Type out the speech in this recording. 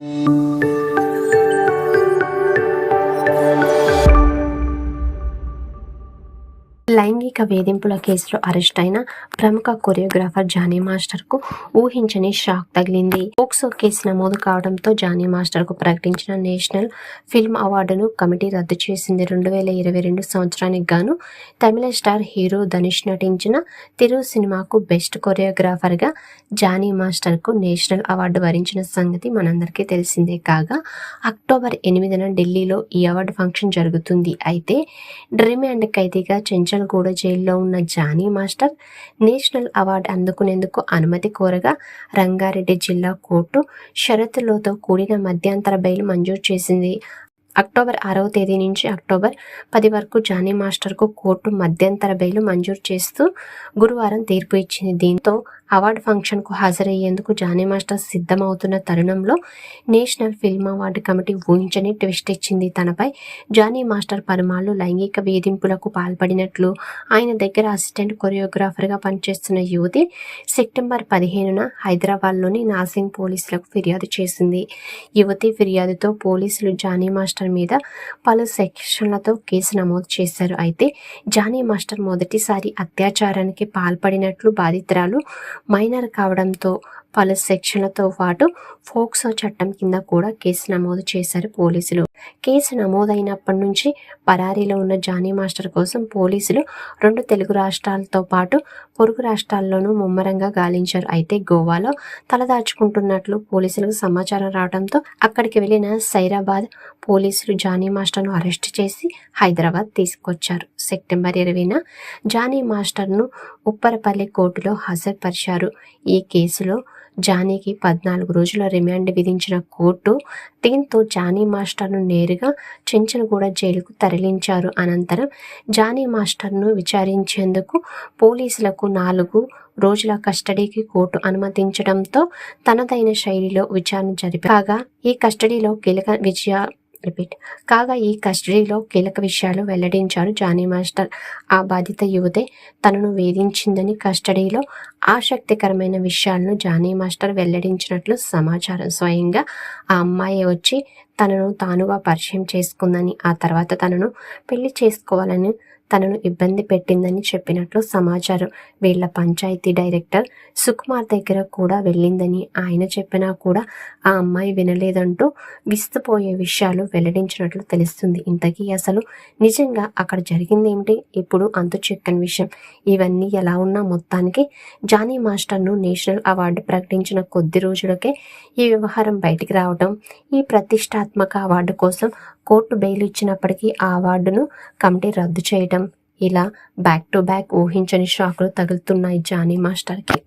You. లైంగిక వేధింపుల కేసులో అరెస్ట్ అయిన ప్రముఖ కొరియోగ్రాఫర్ జానీ మాస్టర్కు ఊహించని షాక్ తగిలింది. పోక్సో కేసు నమోదు కావడంతో జానీ మాస్టర్కు ప్రకటించిన నేషనల్ ఫిల్మ్ అవార్డును కమిటీ రద్దు చేసింది. రెండు వేల ఇరవై రెండు సంవత్సరానికి గాను తమిళ స్టార్ హీరో ధనుష్ నటించిన తిరు సినిమాకు బెస్ట్ కొరియోగ్రాఫర్గా జానీ మాస్టర్కు నేషనల్ అవార్డు వరించిన సంగతి మనందరికీ తెలిసిందే కాగా అక్టోబర్ ఎనిమిదిన ఢిల్లీలో ఈ అవార్డు ఫంక్షన్ జరుగుతుంది. అయితే డ్రీమ్ అండ్ ఖైదీగా గూడ జైల్లో ఉన్న జానీ మాస్టర్ నేషనల్ అవార్డు అందుకునేందుకు అనుమతి కోరగా రంగారెడ్డి జిల్లా కోర్టు షరతులతో కూడిన మధ్యంతర బెయిల్ మంజూరు చేసింది. అక్టోబర్ ఆరవ తేదీ నుంచి అక్టోబర్ పది వరకు జానీ మాస్టర్కు కోర్టు మధ్యంతర బెయిల్ మంజూరు చేస్తూ గురువారం తీర్పు ఇచ్చింది. దీంతో అవార్డు ఫంక్షన్కు హాజరయ్యేందుకు జానీ మాస్టర్ సిద్ధమవుతున్న తరుణంలో నేషనల్ ఫిల్మ్ అవార్డు కమిటీ ఊహించని ట్విస్ట్ ఇచ్చింది తనపై. జానీ మాస్టర్ పలుమార్లు లైంగిక వేధింపులకు పాల్పడినట్లు ఆయన దగ్గర అసిస్టెంట్ కొరియోగ్రాఫర్గా పనిచేస్తున్న యువతి సెప్టెంబర్ పదిహేనున హైదరాబాద్లోని నాసింగ్ పోలీసులకు ఫిర్యాదు చేసింది. యువతి ఫిర్యాదుతో పోలీసులు జానీ మాస్టర్ మీద పలు సెక్షన్లతో కేసు నమోదు చేశారు. అయితే జానీ మాస్టర్ మొదటిసారి అత్యాచారానికి పాల్పడినట్లు బాధితురాలు మైనర్ కావడంతో పలు సెక్షన్లతో పాటు ఫోక్సో చట్టం కింద కూడా కేసు నమోదు చేశారు పోలీసులు. కేసు నమోదైనప్పటి నుంచి పరారీలో ఉన్న జానీ మాస్టర్ కోసం పోలీసులు రెండు తెలుగు రాష్ట్రాలతో పాటు పొరుగు రాష్ట్రాల్లోనూ ముమ్మరంగా గాలించారు. అయితే గోవాలో తలదాచుకుంటున్నట్లు పోలీసులకు సమాచారం రావడంతో అక్కడికి వెళ్ళిన సైరాబాద్ పోలీసులు జానీ మాస్టర్ను అరెస్ట్ చేసి హైదరాబాద్ తీసుకొచ్చారు. సెప్టెంబర్ ఇరవైన జానీ మాస్టర్ను ఉప్పరపల్లి కోర్టులో హాజరుపరిచారు. ఈ కేసులో జానీకి పద్నాలుగు రోజుల రిమాండ్ విధించిన కోర్టు దీంతో జానీ మాస్టర్ను నేరుగా చెంచనగూడ జైలుకు తరలించారు. అనంతరం జానీ మాస్టర్ను విచారించేందుకు పోలీసులకు నాలుగు రోజుల కస్టడీకి కోర్టు అనుమతించడంతో తనదైన శైలిలో విచారణ జరిపాగా ఈ కస్టడీలో కీలక విజయ రిపీట్. కాగా ఈ కస్టడీలో కీలక విషయాలు వెల్లడించారు జానీ మాస్టర్. ఆ బాధిత యువతే తనను వేధించిందని కస్టడీలో ఆసక్తికరమైన విషయాలను జానీ మాస్టర్ వెల్లడించినట్లు సమాచారం. స్వయంగా ఆ అమ్మాయి వచ్చి తనను తానుగా పరిచయం చేసుకుందని ఆ తర్వాత తనను పెళ్ళి చేసుకోవాలని తనను ఇబ్బంది పెట్టిందని చెప్పినట్లు సమాచారం. వీళ్ళ పంచాయతీ డైరెక్టర్ సుకుమార్ దగ్గర కూడా వెళ్ళిందని ఆయన చెప్పినా కూడా ఆ అమ్మాయి వినలేదంటూ విస్తుపోయే విషయాలు వెల్లడించినట్లు తెలుస్తుంది. ఇంతకీ అసలు నిజంగా అక్కడ జరిగింది ఏమిటి ఇప్పుడు అంతు చెక్కని విషయం. ఇవన్నీ ఎలా ఉన్నా మొత్తానికి జానీ మాస్టర్ను నేషనల్ అవార్డు ప్రకటించిన కొద్ది రోజులకే ఈ వ్యవహారం బయటికి రావడం ఈ ప్రతిష్టాత్మక అవార్డు కోసం కోర్టు బెయిల్ ఇచ్చినప్పటికీ ఆ అవార్డును కమిటీ రద్దు చేయడం ఇలా బ్యాక్ టు బ్యాక్ ఊహించని షాకులు తగులుతున్నాయి జానీ మాస్టర్కి.